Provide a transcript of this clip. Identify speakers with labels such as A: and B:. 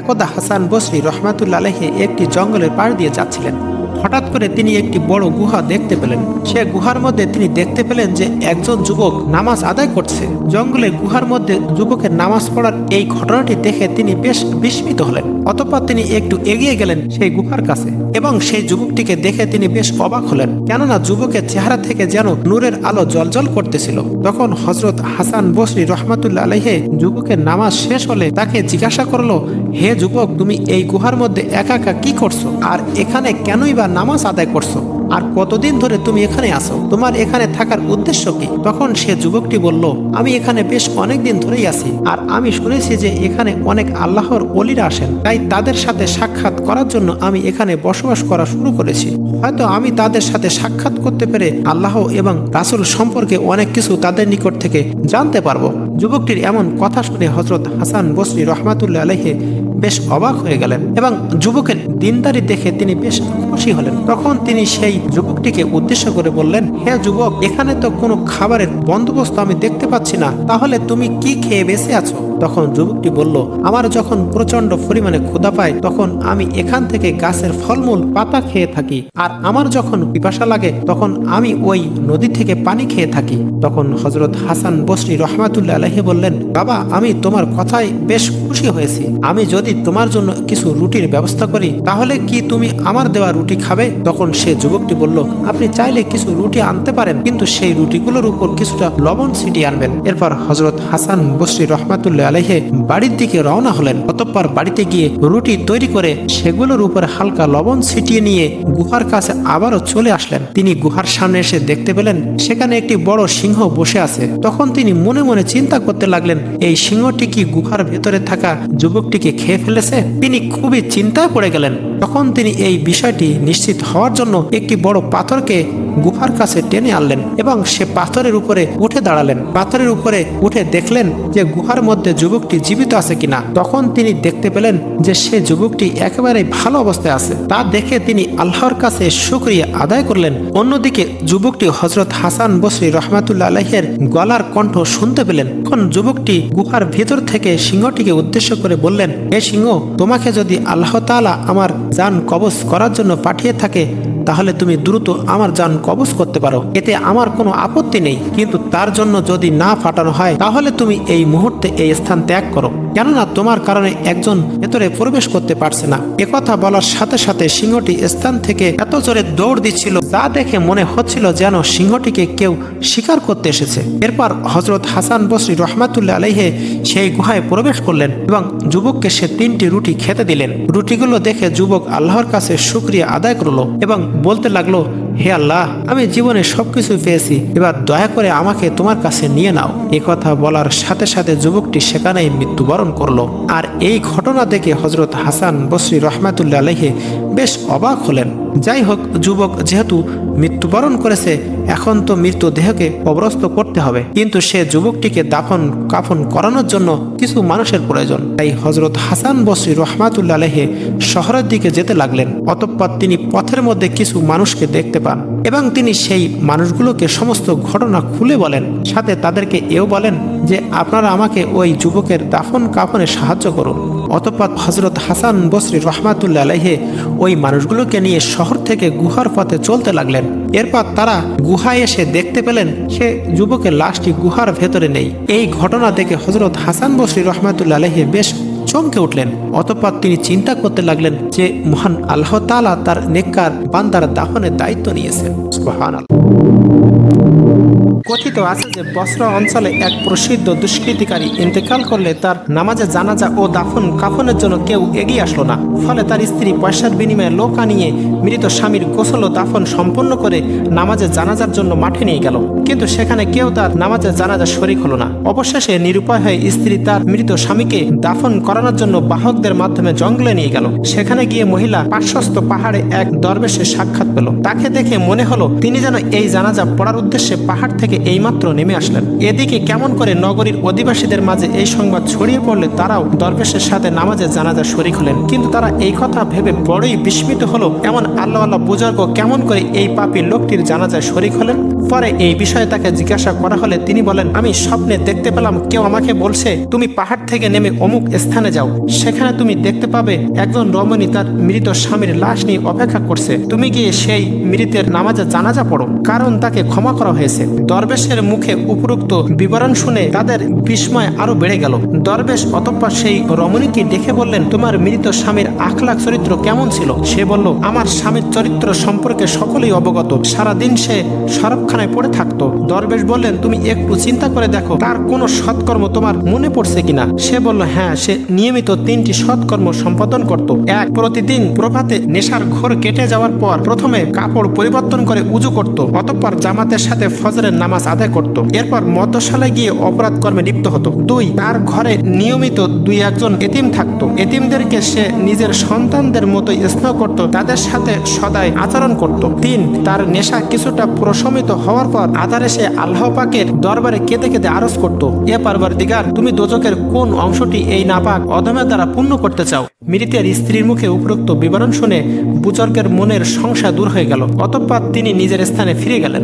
A: একদা হাসান বসরি রহমাতুল্লাহে একটি জঙ্গলের পাড় দিয়ে যাচ্ছিলেন। হঠাৎ করে তিনি একটি বড় গুহা দেখতে পেলেন। সে গুহার মধ্যে তিনি দেখতে পেলেন যে একজন যুবক নামাজ আদায় করছে। জঙ্গলে গুহার মধ্যে যুবকের নামাজ পড়ার এই ঘটনাটি দেখে তিনি বেশ বিস্মিত হলেন। অতঃপর তিনি একটু এগিয়ে গেলেন সেই গুহার কাছে এবং সেই যুবকটিকে দেখে তিনি বেশ অবাক হলেন। কেননা যুবকের চেহারা থেকে যেন নূরের আলো জলজল করতেছিল। তখন হজরত হাসান বসরি রহমাতুল্লা আলহে যুবকের নামাজ শেষ হলে তাকে জিজ্ঞাসা করল, হে যুবক, তুমি এই গুহার মধ্যে একা একা কি করছ? আর এখানে কেনই বা নামাজ আদায় করছ। আর কতদিন ধরে তুমি এখানে আসো তোমার এখানে থাকার উদ্দেশ্য কি? তখন সে যুবকটি বলল, আমি এখানে বেশ অনেক দিন ধরেই আছি। আর আমি শুনেছি যে এখানে অনেক আল্লাহর অলিরা আসেন। তাই তাদের সাথে সাক্ষাৎ করার জন্য আমি এখানে বসবাস করা শুরু করেছি। হয়তো আমি তাদের সাথে সাক্ষাৎ করতে পেরে আল্লাহ এবং রাসুল সম্পর্কে অনেক কিছু তাদের নিকট থেকে জানতে পারব। যুবকটির এমন কথা শুনে হজরত হাসান বসরি রহমাতুল্লাহ আলহে বেশ অবাক হয়ে গেলেন এবং যুবকের দিনদারি দেখে তিনি বেশ খুশি হলেন। তখন তিনি সেই যুবকটিকে উদ্দেশ্য করে বললেন, হে যুবক, এখানে তো কোনো খাবারের বন্দোবস্ত আমি দেখতে পাচ্ছি না। তাহলে তুমি কি খেয়ে বেঁচে আছো? তখন যুবকটি বলল, আমার যখন প্রচণ্ড পরিমাণে ক্ষুধা পায়, তখন আমি এখান থেকে গাছের ফলমূল, পাতা খেয়ে থাকি। আর আমার যখন পিপাসা লাগে, তখন আমি ওই নদী থেকে পানি খেয়ে থাকি। তখন হজরত হাসান বসরি রহমাতুল্লাহ আলহি বললেন, বাবা, আমি তোমার কথায় বেশ খুশি হয়েছি। আমি যদি তোমার জন্য কিছু রুটির ব্যবস্থা করি, তাহলে কি তুমি আমার দেওয়া রুটি খাবে? তখন সে যুবকটি বলল, আপনি চাইলে কিছু রুটি আনতে পারেন, কিন্তু সেই রুটিগুলোর উপর কিছুটা লবণ ছিটিয়ে আনবেন। এরপর হজরত হাসান বসরি রহমাতুল্লাহ আলহে বাড়ির দিকে রওনা হলেন। অতঃপর বাড়িতে গিয়ে রুটি তৈরি করে সেগুলোর উপর হালকা লবণ ছিটিয়ে নিয়ে গুহার কাছে আবারও চলে আসলেন। তিনি গুহার সামনে এসে দেখতে পেলেন, সেখানে একটি বড় সিংহ বসে আছে। তখন তিনি মনে মনে চিন্তা করতে লাগলেন, এই সিংহটি কি গুহার ভেতরে থাকা যুবকটিকে খেয়ে ফেলেছে? তিনি খুবই চিন্তায় পড়ে গেলেন। তখন তিনি এই বিষয়টি নিশ্চিত হওয়ার জন্য একটি বড় পাথরকে গুহার কাছে টেনে আনলেন এবং সে পাথরের উপরে উঠে দাঁড়ালেন। পাথরের উপরে উঠে দেখলেন যে গুহার মধ্যে যুবকটি জীবিত আছে কিনা। তখন তিনি দেখতে পেলেন যে সে যুবকটি একেবারে ভালো অবস্থায় আছে। তা দেখে তিনি আল্লাহর কাছে শুক্রিয়া আদায় করলেন। অন্যদিকে যুবকটি হজরত হাসান বসরি রহমাতুল্লা আলহের গলার কণ্ঠ শুনতে পেলেন। তখন যুবকটি গুহার ভেতর থেকে সিংহটিকে উদ্দেশ্য করে বললেন, হে সিংহ, তোমাকে যদি আল্লাহ তাআলা আমার যান কবজ করার জন্য পাঠিয়ে থাকে তাহলে তুমি দ্রুত আমার যান কবজ করতে পারো। এতে আমার কোনো আপত্তি নেই। কিন্তু তার জন্য যদি না ফাটানো হয়, তাহলে তুমি এই মুহূর্তে এই স্থান ত্যাগ করো। কেননা তোমার কারণে একজন ভেতরে প্রবেশ করতে পারছে না। একথা বলার সাথে সাথে সিংহটি স্থান থেকে এত জোরে দৌড় দিচ্ছিল, যা দেখে মনে হচ্ছিল যেন সিংহটিকে কেউ শিকার করতে এসেছে। এরপর হজরত হাসান বসরি রহমাতুল্লাহ আলাইহে সেই গুহায় প্রবেশ করলেন এবং যুবককে সে তিনটি রুটি খেতে দিলেন। রুটিগুলো দেখে যুবক আল্লাহর কাছে শুক্রিয়া আদায় করল এবং বলতে লাগল, হে আল্লাহ, আমি জীবনে সবকিছু পেয়েছি। এবার দয়া করে আমাকে তোমার কাছে নিয়ে নাও। কথা বলার সাথে সাথে যুবকটি সেখানেই মৃত্যুবরণ করল। আর এই ঘটনা দেখে হজরত হাসান বসরি রহমাতুল্লাহ আলহে বেশ অবাক হলেন। যাই হোক যুবক যেহেতু মৃত্যুবরণ করেছে, এখন তো মৃতদেহকে অবরস্ত করতে হবে। কিন্তু সে যুবকটিকে দাফন, কাফন করানোর জন্য কিছু মানুষের প্রয়োজন। তাই হজরত হাসান বসরি রহমাতুল্লা আলহে শহরের দিকে যেতে লাগলেন। অতঃপর তিনি পথের মধ্যে কিছু মানুষকে দেখতে পান এবং তিনি সেই মানুষগুলোকে সমস্ত ঘটনা খুলে বলেন। সাথে তাদেরকে এও বলেন যে আপনারা আমাকে ওই যুবকের দাফন কাফনে সাহায্য করুন। অতঃপর হজরত হাসান বসরি রহমাতুল্লা আলহে ওই মানুষগুলোকে নিয়ে শহর থেকে গুহার পথে চলতে লাগলেন। এরপর তারা গুহায় এসে দেখতে পেলেন, সে যুবকের লাশটি গুহার ভেতরে নেই। এই ঘটনা দেখে হজরত হাসান বসরি রহমাতুল্লা আলহে বেশ চমকে উঠলেন। অতঃপর তিনি চিন্তা করতে লাগলেন যে, মহান আল্লাহ তালা তার নেককার বান্দার দাফনের দায়িত্ব নিয়েছেন। কথিত আছে যে বসরা অঞ্চলে এক প্রসিদ্ধ দুষ্কৃতিকারী ইন্তেকাল করলে তার নামাজে জানাজা ও দাফন কাফনের জন্য কেউ এগিয়ে আসলো না। ফলে তার স্ত্রী পয়সার বিনিময়ে লোক আনিয়ে মৃত স্বামীর গোসল ও দাফন সম্পন্ন করে নামাজে জানাজার জন্য মাঠে নিয়ে গেল। কিন্তু সেখানে কেউ তার নামাজে জানাজা শরিক হলো না। অবশেষে নিরুপায় হয়ে স্ত্রী তার মৃত স্বামীকে দাফন করানোর জন্য বাহকদের মাধ্যমে জঙ্গলে নিয়ে গেল। সেখানে গিয়ে মহিলা পার্শ্বস্থ পাহাড়ে এক দরবেশের সাক্ষাৎ পেল। তাকে দেখে মনে হলো, তিনি যেন এই জানাজা পড়ার উদ্দেশ্যে পাহাড় থেকে থেকে এইমাত্র নেমে আসলেন। এদিকে কেমন করে নগরীর অধিবাসীদের মাঝে এই সংবাদ ছড়িয়ে পড়লে তারাও দরবেশের সাথে নামাজে জানাজা শরিক হলেন। কিন্তু তারা এই কথা ভেবে বড়ই বিস্মিত হলো, এমন আল্লাহ আল্লাহ বুজুর্গ কেমন করে এই পাপী লোকটির জানাজায় শরিক হলেন? পরে এই বিষয়ে তাকে জিজ্ঞাসা করা হলে তিনি বলেন, আমি স্বপ্নে দেখতে পেলাম, কেউ আমাকে বলছে, তুমি পাহাড় থেকে নেমে অমুক স্থানে যাও। সেখানে তুমি দেখতে পাবে একজন রমণী তার মৃত স্বামীর লাশ নিয়ে অপেক্ষা করছে। তুমি গিয়ে সেই মৃতের নামাজে জানাজা পড়ো, কারণ তাকে ক্ষমা করা হয়েছে। দরবেশের মুখে উপরোক্ত বিবরণ শুনে তাদের বিস্ময় আরও বেড়ে গেল। দরবেশ অতঃপর সেই রমণীকে দেখে বললেন, তোমার মৃত স্বামীর আখলাখ চরিত্র কেমন ছিল? সে বলল, আমার স্বামীর চরিত্র সম্পর্কে সকলেই অবগত। সারাদিন সে সরবখানায় পড়ে থাকতো। দরবেশ বললেন, তুমি একটু চিন্তা করে দেখো, তার কোনো সৎকর্ম তোমার মনে পড়ছে কিনা? সে বলল হ্যাঁ সে নিয়মিত তিনটি সৎকর্ম সম্পাদন করত। এক, প্রতিদিন প্রভাতে নেশার ঘোর কেটে যাওয়ার পর প্রথমে কাপড় পরিবর্তন করে উজু করত। অতঃপর জামাতের সাথে ফজরের নামাজ আদায় করত। এরপর মদ্যশালায় গিয়ে অপরাধ কর্মে লিপ্ত হতো। দুই, তার ঘরে নিয়মিত দুই একজন এতিম থাকতো। এতিমদেরকে সে নিজের সন্তানদের মতো স্নেহ করত, তাদের সাথে সদাই আচরণ করত। তিন, তার নেশা কিছুটা প্রশমিত হওয়ার পর আধারে সে আল্লাহ পাকের দরবারে কেঁদে কেঁদে আরজ করত। এ পারবার দিগার তুমি দোজকের কোন অংশটি এই নাপাক অধমের দ্বারা পূর্ণ করতে চাও? মৃতের স্ত্রীর মুখে উপরোক্ত বিবরণ শুনে বুচর্গের মনের সংশয় দূর হয়ে গেল। অতঃপর তিনি নিজের স্থানে ফিরে গেলেন।